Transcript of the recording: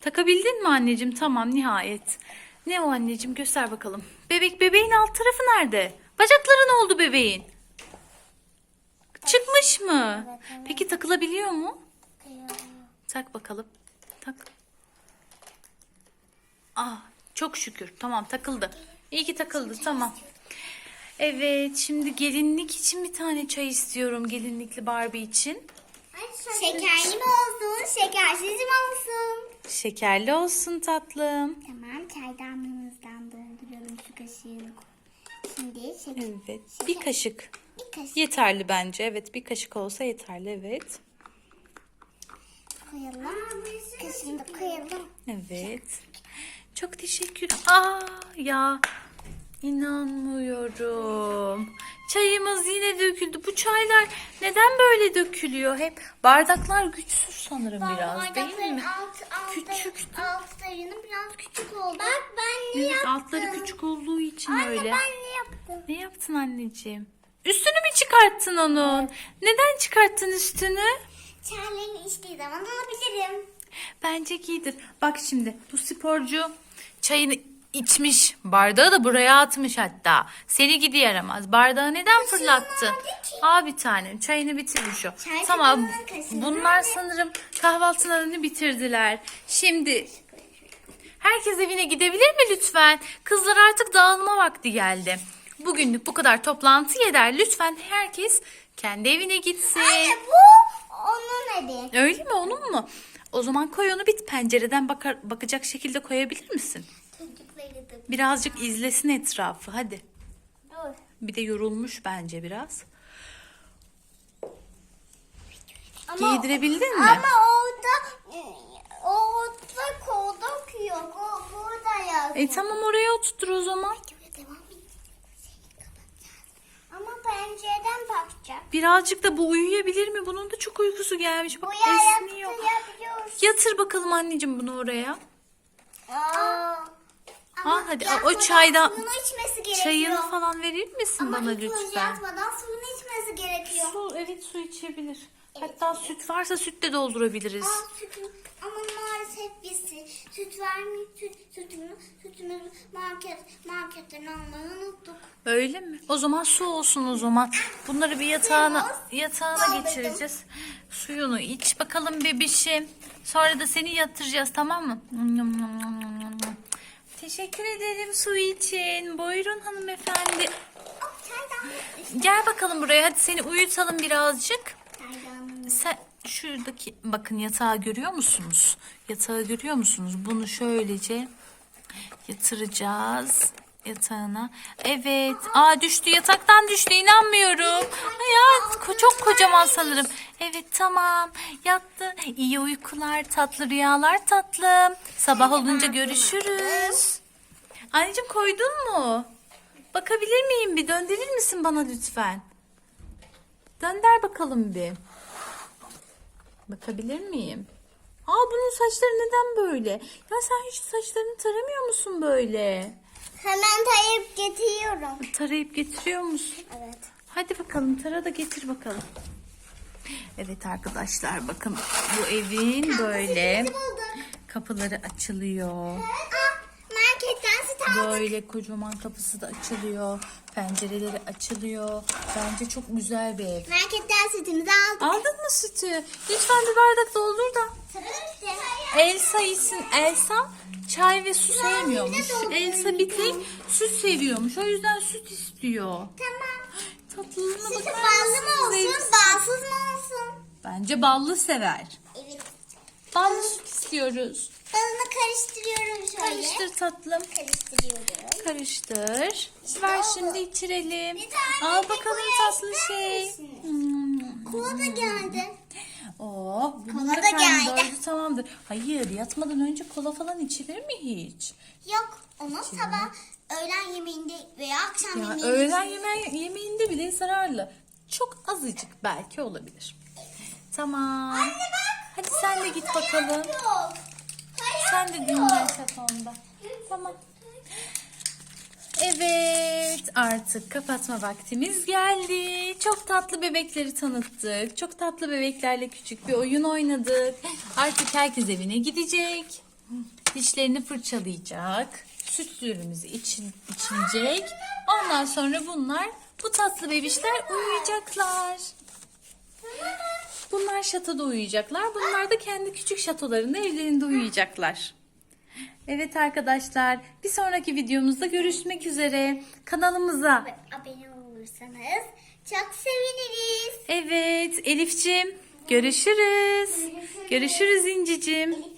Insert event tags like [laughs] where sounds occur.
Takabildin mi anneciğim? Tamam nihayet. Ne o anneciğim göster bakalım. Bebek bebeğin alt tarafı nerede? Bacakları ne oldu bebeğin? Çıkmış mı? Peki takılabiliyor mu? Tak bakalım. Tak. Ah çok şükür. Tamam takıldı. İyi ki takıldı. Tamam. Evet şimdi gelinlik için bir tane çay istiyorum. Gelinlikli Barbie için. Şekerli mi olsun, şekersiz mi olsun? Şekerli olsun tatlım. Tamam, çaydanlığımızdan dolduralım şu kaşığını. Şimdi şeker, Evet. Bir kaşık. bir kaşık Yeterli bence. Evet bir kaşık olsa yeterli. Evet. koyalım. Kaşığını da koyalım. Evet. Çok teşekkür. Aa ya inanmıyorum. Çayımız yine döküldü. Bu çaylar neden böyle dökülüyor hep? Bardaklar güçsüz sanırım biraz değil mi? Alt, alt, Küçüktü. Altlarının biraz küçük oldu. Bak ben ne Evet, yaptım? altları küçük olduğu için Anne öyle. ben ne yaptım? Ne yaptın anneciğim? Üstünü mü çıkarttın onun? Neden çıkarttın üstünü? Çaylarını içtiği zaman alabilirim. Bence giydir. Bak şimdi bu sporcu çayını içmiş. Bardağı da buraya atmış hatta. Seni gidi yaramaz. Bardağı neden fırlattın? nerede ki? Aa bir tane. Çayını bitirmiş o. Çay Tamam. Bunlar sanırım kahvaltılarını bitirdiler. Şimdi herkes evine gidebilir mi lütfen? Kızlar artık dağılma vakti geldi. Bugünlük bu kadar toplantı yeter. Lütfen herkes kendi evine gitsin. Anne bu onun evi. Öyle mi onun mu? O zaman koy onu bir pencereden bakar, bakacak şekilde koyabilir misin? Birazcık izlesin etrafı hadi. Dur. Bir de yorulmuş bence biraz. Ama- Giydirebildin mi? Ama orada orada kodok yok. O burada yazıyor. E tamam oraya oturtur o zaman. Ama pencereden bakacak. Birazcık da bu uyuyabilir mi? Bunun da çok uykusu gelmiş. Bak esniyor. yaratabiliyorsun. Yatır bakalım anneciğim bunu oraya. Aa. Ha, hadi, o çaydan- Suyunu içmesi gerekiyor. Çayını falan verir misin Ama bana ilk önce lütfen? yatmadan suyunu içmesi gerekiyor. Su, evet su içebilir. Hatta süt varsa süt de doldurabiliriz. Aa, sütü, ama maalesef biz süt vermiyor. Süt, sütümü, sütümüzü market, marketten almayı unuttuk. Öyle mi? O zaman su olsun o zaman. Bunları bir yatağına yatağına Doldurdum. geçireceğiz. Suyunu iç bakalım bebişim. Sonra da seni yatıracağız tamam mı? Teşekkür ederim su için. Buyurun hanımefendi. Oh. Gel bakalım buraya. Hadi seni uyutalım birazcık. Sen şuradaki bakın yatağı görüyor musunuz? Yatağı görüyor musunuz? Bunu şöylece yatıracağız yatağına. Evet. Aa düştü yataktan düştü inanmıyorum. Ya çok kocaman sanırım. Evet tamam yattı. İyi uykular tatlı rüyalar tatlım. Sabah olunca görüşürüz. Anneciğim koydun mu? Bakabilir miyim bir döndürür misin bana lütfen? Dönder bakalım bir. Bakabilir miyim? Aa bunun saçları neden böyle? Ya sen hiç saçlarını taramıyor musun böyle? Hemen tayıp getiriyorum. Tarayıp getiriyor musun? Evet. Hadi bakalım tara da getir bakalım. Evet arkadaşlar bakın bu evin böyle kapıları açılıyor. Aldım. Böyle kocaman kapısı da açılıyor. Pencereleri açılıyor. Bence çok güzel bir ev. Marketten sütümüzü aldık. Aldın mı sütü? Lütfen bir bardak doldur da. Elsa iyisin. Elsa çay ve su sevmiyormuş. Elsa bir tek süt seviyormuş. O yüzden süt istiyor. Tamam. Tatlılığına Sütü bakar ballı mı mısınız? olsun, balsız mı olsun? Bence ballı sever. Evet. Ballı süt istiyoruz. Karıştırıyorum şöyle. Karıştır tatlım. Karıştırıyorum. Karıştır. Ver şimdi içirelim. Al bakalım tatlı şey. Hmm. Kola da geldi. Oh, Kola da geldi. tamamdır. Hayır, yatmadan önce kola falan içilir mi hiç? Yok, onu sabah öğlen yemeğinde veya akşam Ya yemeğinde öğlen yeme yemeğinde bile zararlı. Çok azıcık belki olabilir. Tamam. Anne bak. Hadi sen de git bakalım. Yok. Sen de dinlen onda. Tamam. Evet artık kapatma vaktimiz geldi. Çok tatlı bebekleri tanıttık. Çok tatlı bebeklerle küçük bir oyun oynadık. Artık herkes evine gidecek. Dişlerini fırçalayacak. Sütlerimizi için, içecek. Ondan sonra bunlar bu tatlı bebişler uyuyacaklar. Şatoda uyuyacaklar. Bunlar da kendi küçük şatolarında evlerinde uyuyacaklar. Evet arkadaşlar bir sonraki videomuzda görüşmek üzere. Kanalımıza Abone olursanız çok seviniriz. Evet Elif'cim görüşürüz. Görüşürüz İncicim. Elif [laughs]